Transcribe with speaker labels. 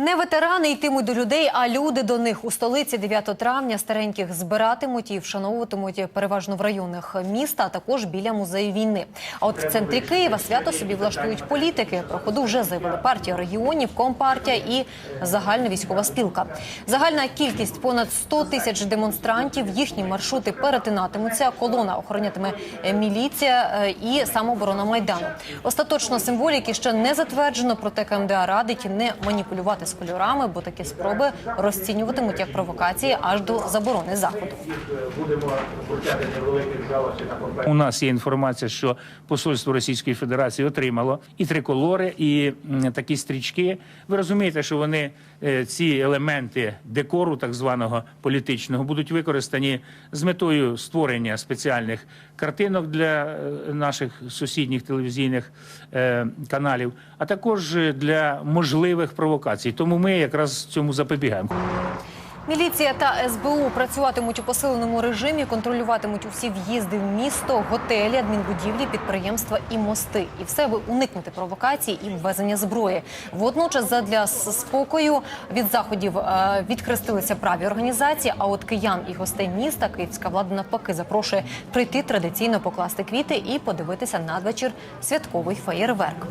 Speaker 1: Не ветерани йтимуть до людей, а люди до них у столиці 9 травня стареньких збиратимуть і вшановуватимуть переважно в районах міста, а також біля музею війни. А от в центрі Києва свято собі влаштують політики. Про ходу вже заявили партія регіонів, компартія і загальна військова спілка. Загальна кількість понад 100 тисяч демонстрантів. Їхні маршрути перетинатимуться. Колона охоронятиме міліція е, і самооборона майдану. Остаточно символіки ще не затверджено, проте КМДА радить не маніпулювати з кольорами, бо такі спроби розцінюватимуть як провокації аж до заборони заходу.
Speaker 2: У нас є інформація, що посольство Російської Федерації отримало і триколори, і такі стрічки. Ви розумієте, що вони е, ці елементи декору, так званого політичного, будуть використані з метою створення спеціальних картинок для е, наших сусідніх телевізійних е, каналів, а також для можливих провокацій. Тому ми якраз цьому запобігаємо.
Speaker 1: Міліція та СБУ працюватимуть у посиленому режимі, контролюватимуть усі в'їзди в місто, готелі, адмінбудівлі, підприємства і мости. І все аби уникнути провокацій і ввезення зброї. Водночас, задля спокою від заходів е, відхрестилися праві організації. А от киян і гостей міста київська влада навпаки запрошує прийти традиційно покласти квіти і подивитися надвечір святковий феєрверк.